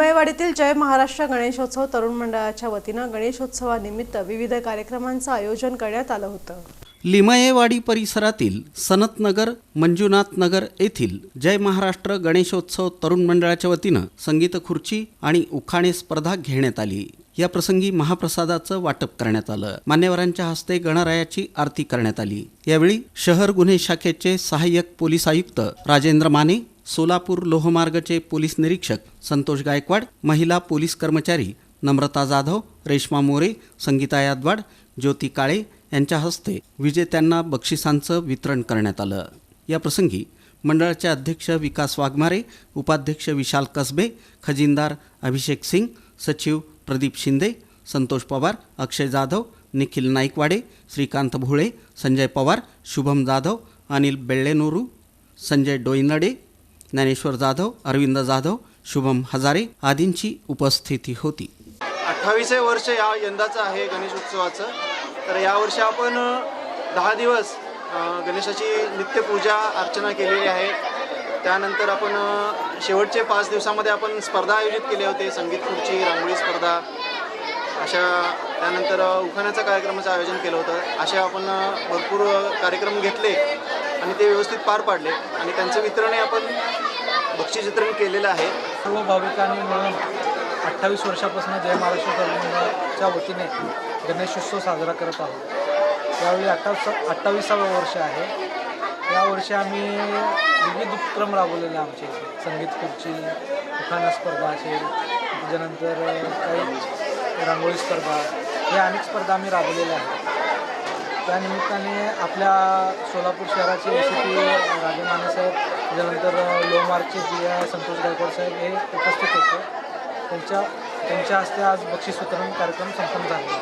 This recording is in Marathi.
लिमयवाडीतील जय महाराष्ट्र गणेशोत्सव तरुण मंडळाच्या वतीनं गणेशोत्सवानिमित्त विविध कार्यक्रमांचं आयोजन करण्यात आलं होतं. लिमयेवाडी परिसरातील सनतनगर मंजुनाथनगर येथील जय महाराष्ट्र गणेशोत्सव तरुण मंडळाच्या वतीनं संगीत खुर्ची आणि उखाणे स्पर्धा घेण्यात आली. या प्रसंगी महाप्रसादाचं वाटप करण्यात आलं. मान्यवरांच्या हस्ते गणरायाची आरती करण्यात आली. यावेळी शहर गुन्हे शाखेचे सहाय्यक पोलीस आयुक्त राजेंद्र माने सोलापूर लोहमार्गचे पोलीस निरीक्षक संतोष गायकवाड महिला पोलीस कर्मचारी नम्रता जाधव रेश्मा मोरे संगीता यादवाड ज्योती काळे यांच्या हस्ते विजेत्यांना बक्षिसांचं वितरण करण्यात आलं. या प्रसंगी मंडळाचे अध्यक्ष विकास वाघमारे उपाध्यक्ष विशाल कसबे खजिनदार अभिषेक सिंग सचिव प्रदीप शिंदे संतोष पवार अक्षय जाधव निखिल नाईकवाडे श्रीकांत भोळे संजय पवार शुभम जाधव अनिल बेळ्ळेनोरू संजय डोईनडे ज्ञानेश्वर जाधव अरविंद जाधव शुभम हजारे आदींची उपस्थिती होती. अठ्ठावीस वर्ष या यंदाचं आहे गणेश उत्सवाचं. तर यावर्षी आपण दहा दिवस गणेशाची नित्यपूजा अर्चना केलेली आहे. त्यानंतर आपण शेवटचे पाच दिवसामध्ये आपण स्पर्धा आयोजित केले होते. संगीत खुर्ची रांगोळी स्पर्धा अशा त्यानंतर उखाण्याचा उखाण्याचं कार्यक्रमाचं आयोजन केलं होतं. असे आपण भरपूर कार्यक्रम घेतले. आणि ते व्यवस्थित पार पाडले. आणि त्यांचं वितरणही आपण बक्षीस वितरण केलेलं आहे. सर्व भाविकांनी मिळून अठ्ठावीस वर्षापासून जय महाराष्ट्र तरुणाच्या वतीने गणेशोत्सव साजरा करत आहोत. यावेळी अठ्ठावीस अठ्ठावीसावं वर्ष आहे. यावर्षी आम्ही विविध उपक्रम राबवलेले आमचे. संगीत खुर्ची उखाणा स्पर्धा असेल त्याच्यानंतर काही रांगोळी स्पर्धा या अनेक स्पर्धा आम्ही राबवलेल्या आहेत. त्यानिमित्ताने आपल्या सोलापूर शहराचे एस पी राजे माने साहेब त्याच्यानंतर लोहमार्गचे जी आहे संतोष गायकवाड साहेब हे उपस्थित होते. त्यांच्या त्यांच्या हस्ते आज बक्षीस वितरण कार्यक्रम संपन्न झाला